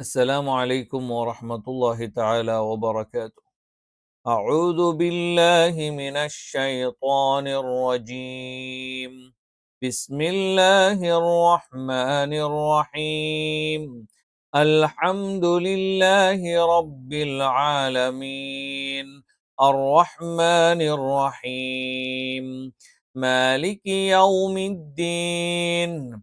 السلام عليكم ورحمة الله تعالى وبركاته. أعوذ بالله من الشيطان الرجيم. بسم الله الرحمن الرحيم. الحمد لله رب العالمين. الرحمن الرحيم. مالك يوم الدين.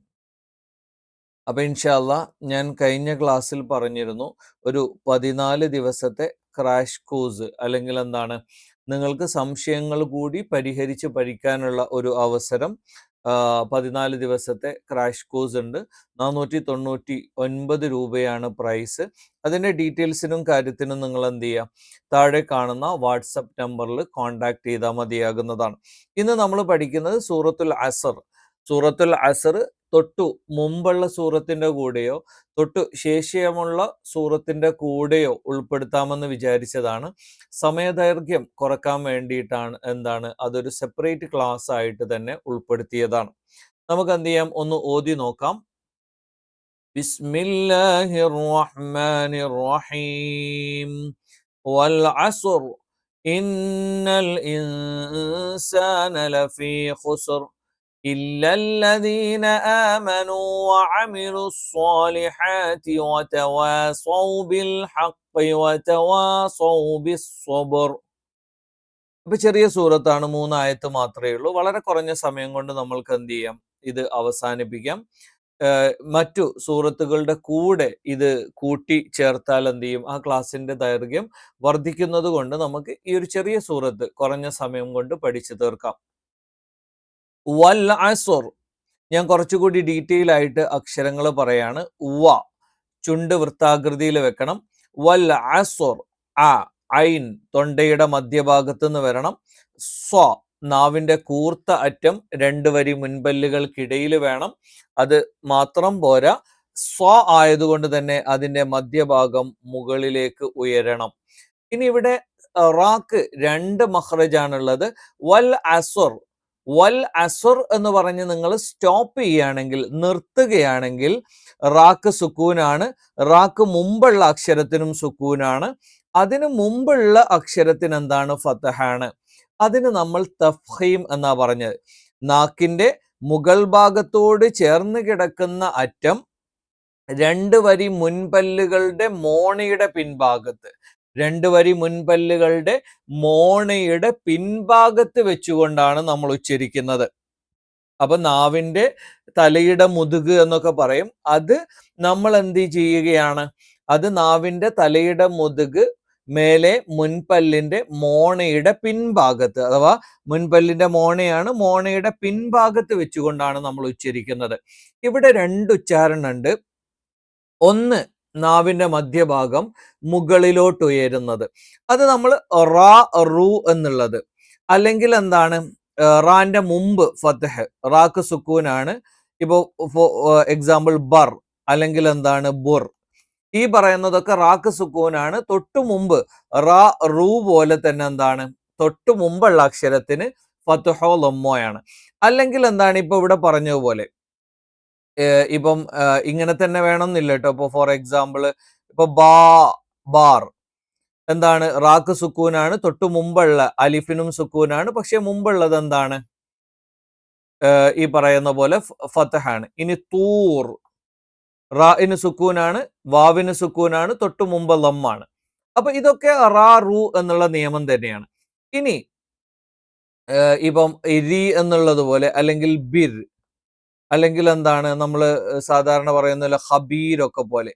അപ്പൊ ഇൻഷാല്ല ഞാൻ കഴിഞ്ഞ ക്ലാസ്സിൽ പറഞ്ഞിരുന്നു ഒരു പതിനാല് ദിവസത്തെ ക്രാഷ് കോഴ്സ് അല്ലെങ്കിൽ എന്താണ് നിങ്ങൾക്ക് സംശയങ്ങൾ കൂടി പരിഹരിച്ച് പഠിക്കാനുള്ള ഒരു അവസരം പതിനാല് ദിവസത്തെ ക്രാഷ് കോഴ്സ് ഉണ്ട്. നാനൂറ്റി തൊണ്ണൂറ്റി ഒൻപത് രൂപയാണ് പ്രൈസ്. അതിന്റെ ഡീറ്റെയിൽസിനും കാര്യത്തിനും നിങ്ങൾ എന്ത് ചെയ്യുക താഴെ കാണുന്ന വാട്സപ്പ് നമ്പറിൽ കോൺടാക്ട് ചെയ്താൽ മതിയാകുന്നതാണ്. ഇന്ന് നമ്മൾ പഠിക്കുന്നത് സൂറത്തുൽ അസർ. സൂറത്തുൽ അസർ തൊട്ടു മുമ്പുള്ള സൂറത്തിന്റെ കൂടെയോ തൊട്ടു ശേഷിയമുള്ള സൂറത്തിന്റെ കൂടെയോ ഉൾപ്പെടുത്താമെന്ന് വിചാരിച്ചതാണ്. സമയദൈർഘ്യം കുറയ്ക്കാൻ വേണ്ടിയിട്ടാണ് എന്താണ് അതൊരു സെപ്പറേറ്റ് ക്ലാസ് ആയിട്ട് തന്നെ ഉൾപ്പെടുത്തിയതാണ്. നമുക്ക് എന്ത് ചെയ്യാം? ഒന്ന് ഓതി നോക്കാം. ബിസ്മില്ലാഹിർ റഹ്മാനിർ റഹീം വൽ അസ്ർ ഇന്നൽ ഇൻസാന ലഫീ ഖുസ്ർ. إلا الذين آمنوا وعملوا الصالحات وتواصوا بالحق وتواصوا بالصبر അപ്പൊ ചെറിയ സൂറത്താണ് മൂന്നായത്ത് മാത്രമേ ഉള്ളൂ വളരെ കുറഞ്ഞ സമയം കൊണ്ട് നമ്മൾക്ക് എന്ത് ചെയ്യാം ഇത് അവസാനിപ്പിക്കാം മറ്റു സൂറത്തുകളുടെ കൂടെ ഇത് കൂട്ടി ചേർത്താൽ എന്ത് ചെയ്യും ആ ക്ലാസ്സിന്റെ ദൈർഘ്യം വർദ്ധിക്കുന്നത് കൊണ്ട് നമുക്ക് ഈ ഒരു ചെറിയ സൂറത്ത് കുറഞ്ഞ സമയം കൊണ്ട് പഠിച്ചു തീർക്കാം വൽ അസുർ ഞാൻ കുറച്ചുകൂടി ഡീറ്റെയിൽ ആയിട്ട് അക്ഷരങ്ങൾ പറയാണ്. വ ചുണ്ട് വൃത്താകൃതിയിൽ വെക്കണം. വൽ അസുർ ആ ഐൻ തൊണ്ടയുടെ മധ്യഭാഗത്ത് നിന്ന് വരണം. സ്വ നാവിന്റെ കൂർത്ത അറ്റം രണ്ട് വരി മുൻപല്ലുകൾക്കിടയിൽ വേണം. അത് മാത്രം പോരാ. സ്വ ആയതുകൊണ്ട് തന്നെ അതിന്റെ മധ്യഭാഗം മുകളിലേക്ക് ഉയരണം. ഇനി ഇവിടെ റാക്ക് രണ്ട് മഹ്റജാണുള്ളത്. വൽ അസുർ വൽ അസുർ എന്ന് പറഞ്ഞ് നിങ്ങൾ സ്റ്റോപ്പ് ചെയ്യുകയാണെങ്കിൽ നിർത്തുകയാണെങ്കിൽ റാക്ക് സുക്കൂനാണ്. റാക്ക് മുമ്പുള്ള അക്ഷരത്തിനും സുക്കൂനാണ്. അതിനു മുമ്പുള്ള അക്ഷരത്തിന് എന്താണ് ഫത്തഹാണ് അതിന് നമ്മൾ തഫീം എന്നാ പറഞ്ഞത്. നാക്കിന്റെ മുകൾ ഭാഗത്തോട് ചേർന്ന് കിടക്കുന്ന അറ്റം രണ്ട് വരി മുൻപല്ലുകളുടെ മോണയുടെ പിൻഭാഗത്ത്. രണ്ട് വരി മുൻപല്ലുകളുടെ മോണയുടെ പിൻഭാഗത്ത് വെച്ചുകൊണ്ടാണ് നമ്മൾ ഉച്ചരിക്കുന്നത്. അപ്പൊ നാവിന്റെ തലയുടെ മുതുക് എന്നൊക്കെ പറയും. അത് നമ്മൾ എന്ത് ചെയ്യുകയാണ്? അത് നാവിന്റെ തലയുടെ മുതുക് മേലെ മുൻപല്ലിന്റെ മോണയുടെ പിൻഭാഗത്ത് അഥവാ മുൻപല്ലിന്റെ മോണയാണ് മോണയുടെ പിൻഭാഗത്ത് വെച്ചുകൊണ്ടാണ് നമ്മൾ ഉച്ചരിക്കുന്നത്. ഇവിടെ രണ്ട് ഉച്ചാരണം ഉണ്ട്. ഒന്ന് നാവിന്റെ മധ്യഭാഗം മുകളിലോട്ട് ഉയരുന്നത് അത് നമ്മൾ റാ റു എന്നുള്ളത്. അല്ലെങ്കിൽ എന്താണ്? റാന്റെ മുമ്പ് ഫത്തഹ് റാക്ക് സുക്കൂനാണ്. ഇപ്പോൾ എക്സാമ്പിൾ ബർ അല്ലെങ്കിൽ എന്താണ്? ബുർ. ഈ പറയുന്നതൊക്കെ റാക്ക് സുക്കൂനാണ്. തൊട്ടു മുമ്പ് റാ റൂ പോലെ തന്നെ എന്താണ്? തൊട്ടു മുമ്പുള്ള അക്ഷരത്തിന് ഫത്തുഹോ ലൊമ്മോയാണ്. അല്ലെങ്കിൽ എന്താണ്? ഇപ്പൊ ഇവിടെ പറഞ്ഞതുപോലെ ഇപ്പം ഇങ്ങനെ തന്നെ വേണമെന്നില്ല കേട്ടോ ഇപ്പൊ ഫോർ എക്സാമ്പിൾ ഇപ്പൊ ബാ ബാർ. എന്താണ്? റാക്ക് സുക്കൂനാണ്. തൊട്ടു മുമ്പുള്ള അലിഫിനും സുക്കൂനാണ്. പക്ഷെ മുമ്പുള്ളത് എന്താണ്? ഈ പറയുന്ന പോലെ ഫത്തഹാണ് ഇനി തൂർ. റാഇന് സുക്കൂനാണ് വാവിന് സുക്കൂനാണ് തൊട്ടു മുമ്പ് ലമ്മാണ്. അപ്പൊ ഇതൊക്കെ റാ റു എന്നുള്ള നിയമം തന്നെയാണ്. ഇനി ഇപ്പം രി എന്നുള്ളത് പോലെ അല്ലെങ്കിൽ ബിർ. അല്ലെങ്കിൽ എന്താണ് നമ്മൾ സാധാരണ പറയുന്ന ഹബീർ ഒക്കെ പോലെ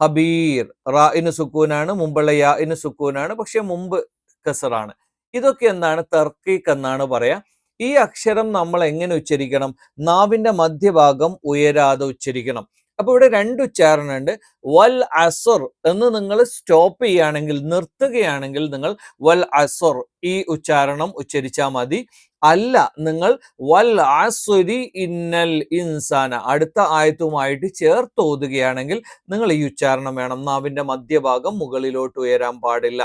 ഹബീർ റാഇന് സുക്കൂനാണ് മുമ്പുള്ള യാഇന് സുക്കൂനാണ് പക്ഷെ മുമ്പ് കസറാണ്. ഇതൊക്കെ എന്താണ്? തർക്കീക്ക് എന്നാണ് പറയാ. ഈ അക്ഷരം നമ്മൾ എങ്ങനെ ഉച്ചരിക്കണം? നാവിന്റെ മധ്യഭാഗം ഉയരാതെ ഉച്ചരിക്കണം. അപ്പൊ ഇവിടെ രണ്ട് ഉച്ചാരണമുണ്ട് വൽ അസുർ എന്ന് നിങ്ങൾ സ്റ്റോപ്പ് ചെയ്യുകയാണെങ്കിൽ നിർത്തുകയാണെങ്കിൽ നിങ്ങൾ വൽ അസുർ ഈ ഉച്ചാരണം ഉച്ചരിച്ചാൽ മതി. അല്ല നിങ്ങൾ വൽ അസുരി ഇന്നൽ ഇൻസാന. അടുത്ത ആയത്തുമായിട്ട് ചേർത്ത് ഓതുകയാണെങ്കിൽ നിങ്ങൾ ഈ ഉച്ചാരണം വേണം. നാവിന്റെ മധ്യഭാഗം മുകളിലോട്ട് ഉയരാൻ പാടില്ല.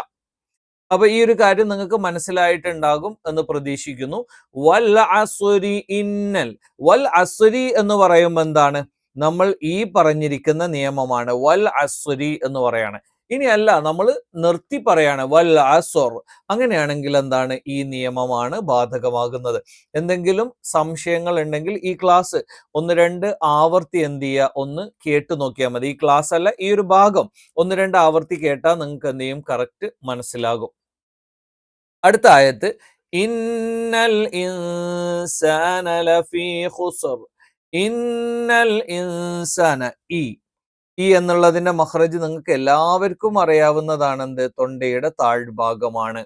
അപ്പൊ ഈ ഒരു കാര്യം നിങ്ങൾക്ക് മനസ്സിലായിട്ടുണ്ടാകും എന്ന് പ്രതീക്ഷിക്കുന്നു. വൽ അസുരി ഇന്നൽ. വൽ അസുരി എന്ന് പറയുമ്പോൾ എന്താണ്? നമ്മൾ ഈ പറഞ്ഞിരിക്കുന്ന നിയമമാണ് വൽ അസുരി എന്ന് പറയാണ് ഇനിയല്ല നമ്മൾ നിർത്തി പറയാണ് വൽ അസുർ അങ്ങനെയാണെങ്കിൽ എന്താണ് ഈ നിയമമാണ് ബാധകമാകുന്നത്. എന്തെങ്കിലും സംശയങ്ങൾ ഉണ്ടെങ്കിൽ ഈ ക്ലാസ് ഒന്ന് രണ്ട് ആവർത്തി എന്ത് ചെയ്യുക? ഒന്ന് കേട്ടു നോക്കിയാൽ മതി. ഈ ക്ലാസ് അല്ല ഈ ഒരു ഭാഗം. ഒന്ന് രണ്ട് ആവർത്തി കേട്ടാൽ നിങ്ങൾക്ക് എന്ത് ചെയ്യും? കറക്റ്റ് മനസ്സിലാകും. അടുത്ത ആയത്ത് ഇന്നൽ ഇൻസാന ലഫീ ഖുസർ. ഇന്നൽ ഇൻസാന ഈ ഈ എന്നുള്ളതിന്റെ മഹ്റജ് നിങ്ങൾക്ക് എല്ലാവർക്കും അറിയാവുന്നതാണ് എന്ത് തൊണ്ടയുടെ താഴ്ഭാഗമാണ്.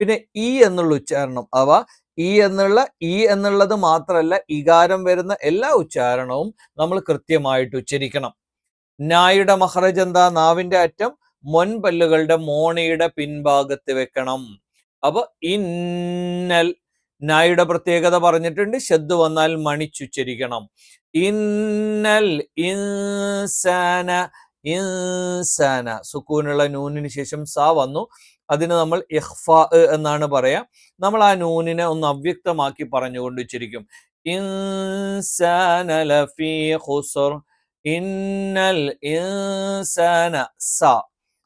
പിന്നെ ഈ എന്നുള്ള ഉച്ചാരണം അവ ഈ എന്നുള്ള ഈ എന്നുള്ളത് മാത്രമല്ല ഇകാരം വരുന്ന എല്ലാ ഉച്ചാരണവും നമ്മൾ കൃത്യമായിട്ട് ഉച്ചരിക്കണം. നായുടെ മഹ്റജ് എന്താ? നാവിന്റെ അറ്റം മൊൻപല്ലുകളുടെ മോണയുടെ പിൻഭാഗത്ത് വെക്കണം. അപ്പൊ ഇന്നൽ നായുടെ പ്രത്യേകത പറഞ്ഞിട്ടുണ്ട്. ശബ്ദ വന്നാൽ മണിച്ചുച്ചരിക്കണം. ഇന്നൽ ഇൻസാന ഇൻസാന. സുക്കൂനുള്ള നൂനിന് ശേഷം സ വന്നു. അതിന് നമ്മൾ ഇഹ്ഫ എന്നാണ് പറയാം. നമ്മൾ ആ നൂനിനെ ഒന്ന് അവ്യക്തമാക്കി പറഞ്ഞുകൊണ്ട് ഉച്ചരിക്കും ഇൻസാന ലഫീ ഖുസ്ർ ഇന്നൽ ഇൻസാന സ.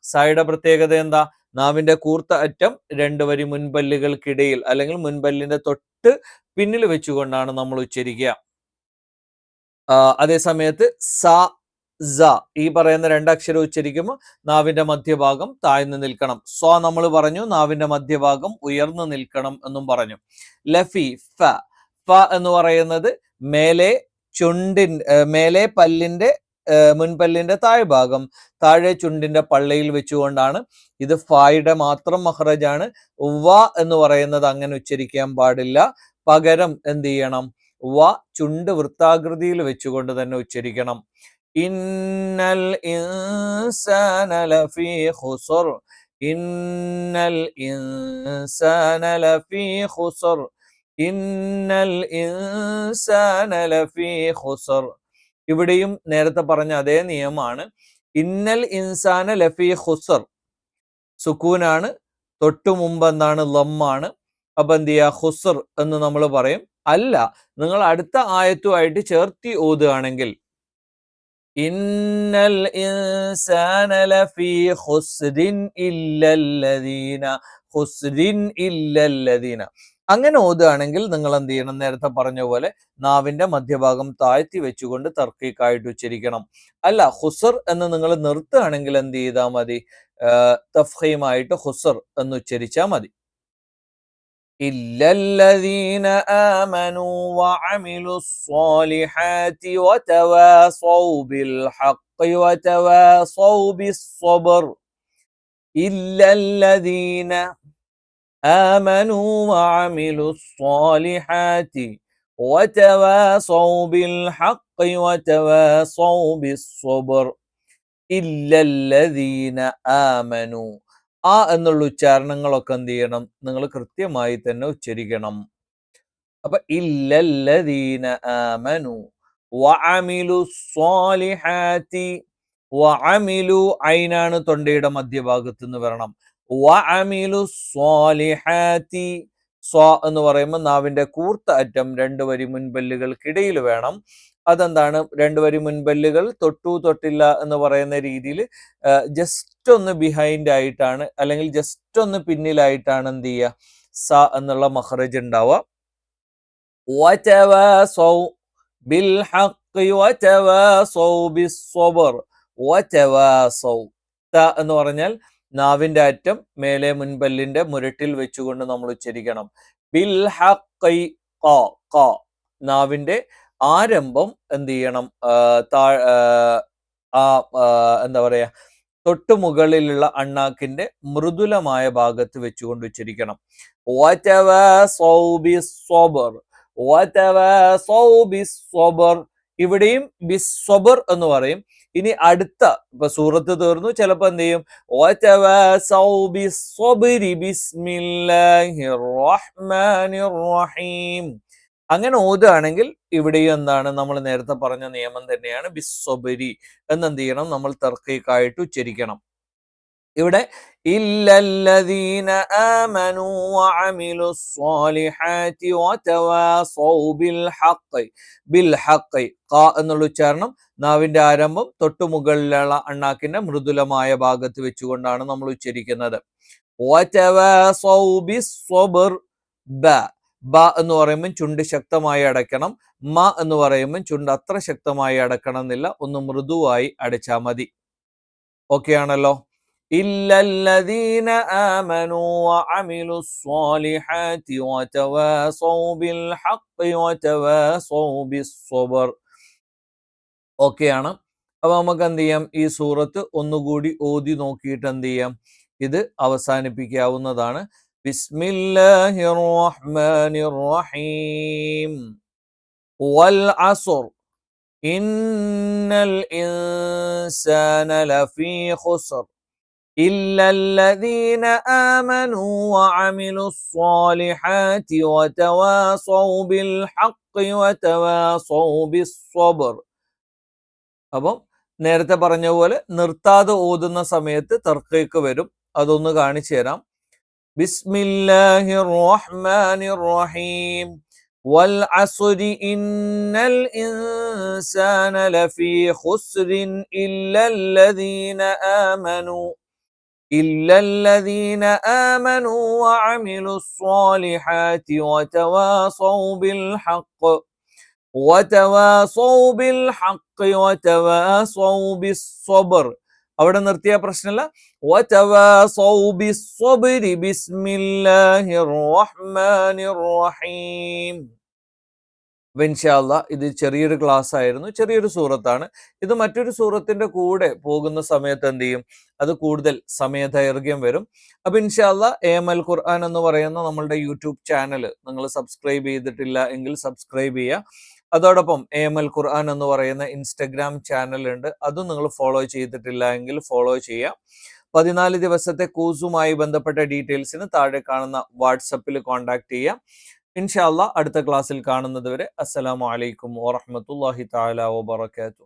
സയുടെ പ്രത്യേകത എന്താ? നാവിന്റെ കൂർത്ത അറ്റം രണ്ട് വരി മുൻപല്ലുകൾക്കിടയിൽ അല്ലെങ്കിൽ മുൻപല്ലിന്റെ തൊട്ട് പിന്നിൽ വെച്ചുകൊണ്ടാണ് നമ്മൾ ഉച്ചരിക്കുക. അതേ സമയത്ത് സ സ ഈ പറയുന്ന രണ്ടക്ഷരം ഉച്ചരിക്കുമ്പോൾ നാവിന്റെ മധ്യഭാഗം താഴ്ന്നു നിൽക്കണം. സ്വ നമ്മൾ പറഞ്ഞു നാവിന്റെ മധ്യഭാഗം ഉയർന്നു നിൽക്കണം എന്നും പറഞ്ഞു. ലഫി ഫ ഫ എന്ന് പറയുന്നത് മേലെ ചുണ്ടിൻ മേലെ പല്ലിന്റെ മുൻപല്ലിന്റെ താഴ്ഭാഗം താഴെ ചുണ്ടിന്റെ പള്ളിയിൽ വെച്ചുകൊണ്ടാണ് ഇത് ഫായുടെ മാത്രം മഹ്റജാണ്. ഉവ എന്ന് പറയുന്നത് അങ്ങനെ ഉച്ചരിക്കാൻ പാടില്ല. പകരം എന്ത് ചെയ്യണം? വ ചുണ്ട് വൃത്താകൃതിയിൽ വെച്ചുകൊണ്ട് തന്നെ ഉച്ചരിക്കണം. ഇന്നൽ ഇൻസാന ലഫീ ഖുസർ. ഇന്നൽ ഇൻസാന ലഫീ ഖുസർ. ഇന്നൽ ഇൻസാന ലഫീ ഖുസ്ർ. ഇവിടെയും നേരത്തെ പറഞ്ഞ അതേ നിയമമാണ്. ഇന്നൽ ഇൻസാന ലഫി ഹുസർ സുക്കൂനാണ്. തൊട്ടു മുമ്പ് എന്താണ്? ലമ്മാണ്. അപ്പൊ എന്ത് ചെയ്യുക ഹുസർ എന്ന് നമ്മൾ പറയും. അല്ല നിങ്ങൾ അടുത്ത ആയത്തുമായിട്ട് ചേർത്തി ഓതുകയാണെങ്കിൽ ഇന്നൽ ഇൻസാന ലഫി ഇല്ലല്ലദീന. ഇല്ലല്ലദീന. അങ്ങനെ ഓതുകയാണെങ്കിൽ നിങ്ങൾ എന്ത് ചെയ്യണം? നേരത്തെ പറഞ്ഞ പോലെ നാവിന്റെ മധ്യഭാഗം താഴ്ത്തി വെച്ചുകൊണ്ട് തർക്കീക്കായിട്ട് ഉച്ചരിക്കണം. അല്ല ഹുസർ എന്ന് നിങ്ങൾ നിർത്തുകയാണെങ്കിൽ എന്ത് ചെയ്താൽ മതി? തഫീമായിട്ട് ഹുസർ എന്ന് ഉച്ചരിച്ചാൽ മതി. ഇല്ലല്ലദീന ആമനു വഅമിലു സ്വാലിഹാതി വതവാസൗ ബിൽ ഹഖ് വതവാസൗ ഇല്ലല്ലദീന آمنوا وعملوا الصالحات وتواصوا بالحق وتواصوا بالصبر إلا الذين آمنوا ആ എന്നുള്ള ഉച്ചാരണങ്ങളൊക്കെ എന്ത് ചെയ്യണം നിങ്ങൾ കൃത്യമായി തന്നെ ഉച്ചരിക്കണം അപ്പൊ ഇല്ലല്ലദീന ആമനു വഅമിലു സ്വാലിഹാത്തി വഅമിലു ഐനാണ് തൊണ്ടയുടെ മധ്യഭാഗത്ത് നിന്ന് വരണം വഅമിലു സ്വാലിഹാത്തി സ്വാ എന്ന് പറയുമ്പോൾ നാവിന്റെ കൂർത്ത അറ്റം രണ്ട് വരി മുൻപല്ലുകൾക്കിടയിൽ വേണം. അതെന്താണ്? രണ്ട് വരി മുൻപല്ലുകൾ തൊട്ടു തൊട്ടില്ല എന്ന് പറയുന്ന രീതിയിൽ ജസ്റ്റ് ഒന്ന് ബിഹൈൻഡ് ആയിട്ടാണ് അല്ലെങ്കിൽ ജസ്റ്റ് ഒന്ന് പിന്നിലായിട്ടാണ് എന്ത് ചെയ്യുക? സ എന്നുള്ള മഹ്റജ് ഉണ്ടാവുക. എന്ന് പറഞ്ഞാൽ നാവിന്റെ അറ്റം മേലെ മുൻപല്ലിന്റെ മുരട്ടിൽ വെച്ചുകൊണ്ട് നമ്മൾ ഉച്ചരിക്കണം. ബിൽ നാവിന്റെ ആരംഭം എന്ത് ചെയ്യണം? താ ആ എന്താ പറയാ തൊട്ടു മുകളിലുള്ള അണ്ണാക്കിന്റെ മൃദുലമായ ഭാഗത്ത് വെച്ചുകൊണ്ട് ഉച്ചരിക്കണം. ഇവിടെയും ബിസ്വബർ എന്ന് പറയും. ഇനി അടുത്ത ഇപ്പൊ സൂറത്ത് തീർന്നു ചിലപ്പോ എന്ത് ചെയ്യും? അങ്ങനെ ഓതുകയാണെങ്കിൽ ഇവിടെയും എന്താണ്? നമ്മൾ നേരത്തെ പറഞ്ഞ നിയമം തന്നെയാണ് ബിസ്വബരി. എന്നെന്ത് ചെയ്യണം? നമ്മൾ തർക്കീക്കായിട്ട് ഉച്ചരിക്കണം. ഇവിടെ ഹഖ് ബിൽ ഹഖ് എന്നുള്ള ഉച്ചാരണം നാവിന്റെ ആരംഭം തൊട്ടു മുകളിലുള്ള അണ്ണാക്കിന്റെ മൃദുലമായ ഭാഗത്ത് വെച്ചുകൊണ്ടാണ് നമ്മൾ ഉച്ചരിക്കുന്നത്. ബ. എന്ന് പറയുമ്പോൾ ചുണ്ട് ശക്തമായി അടയ്ക്കണം. മ എന്ന് പറയുമ്പോൾ ചുണ്ട് അത്ര ശക്തമായി അടക്കണം എന്നില്ല ഒന്ന് മൃദുവായി അടച്ചാൽ മതി. ഓക്കെ ആണല്ലോ ഇല്ലല്ലദീന ആമനു വഅമിലു സ്വാലിഹാത്തി വതവാസൗ ബിൽ ഹഖ് വതവാസൗ ബിസ്സബ്ർ ഓക്കെയാണ് അപ്പൊ നമുക്ക് എന്ത് ചെയ്യാം ഈ സൂറത്ത് ഒന്നുകൂടി ഓതി നോക്കിയിട്ട് എന്ത് ചെയ്യാം ഇത് അവസാനിപ്പിക്കാവുന്നതാണ് بسم الله الرحمن الرحيم والعصر إن الإنسان لفي خسر إلا الذين آمنوا وعملوا الصالحات وتواصوا بالحق وتواصوا بالصبر അപ്പം നേരത്തെ പറഞ്ഞ പോലെ നിർത്താതെ ഓതുന്ന സമയത്ത് തർക്കയ്ക്ക് വരും അതൊന്ന് കാണിച്ചു തരാം بسم الله الرحمن الرحيم والعصر إن الإنسان لفي خسر إلا الذين آمنوا إلا الذين آمنوا وعملوا الصالحات وتواصوا بالحق وتواصوا بالحق وتواصوا بالصبر അവിടെ നിർത്തിയ പ്രശ്നമല്ല ഇത് ചെറിയൊരു ക്ലാസ് ആയിരുന്നു ചെറിയൊരു സൂറത്താണ്. ഇത് മറ്റൊരു സൂറത്തിന്റെ കൂടെ പോകുന്ന സമയത്ത് എന്ത് ചെയ്യും? അത് കൂടുതൽ സമയദൈർഘ്യം വരും. അപ്പൊ ഇൻഷാല്ല എ എം എൽ ഖുർആൻ എന്ന് പറയുന്ന നമ്മളുടെ യൂട്യൂബ് ചാനൽ നിങ്ങൾ സബ്സ്ക്രൈബ് ചെയ്തിട്ടില്ല എങ്കിൽ സബ്സ്ക്രൈബ് ചെയ്യുക. അതോടൊപ്പം എ എം എൽ ഖുർആൻ എന്ന് പറയുന്ന ഇൻസ്റ്റഗ്രാം ഉണ്ട് അതും നിങ്ങൾ ഫോളോ ചെയ്തിട്ടില്ല എങ്കിൽ ഫോളോ ചെയ്യാം പതിനാല് ദിവസത്തെ കോഴ്സുമായി ബന്ധപ്പെട്ട ഡീറ്റെയിൽസിന് താഴെ കാണുന്ന വാട്സപ്പിൽ കോൺടാക്ട് ചെയ്യാം ഇൻഷാല്ല അടുത്ത ക്ലാസ്സിൽ കാണുന്നത് വരെ അസ്സലാമു അലൈക്കും വാഹമത്തല്ലാഹി താല വാബർക്കാത്തു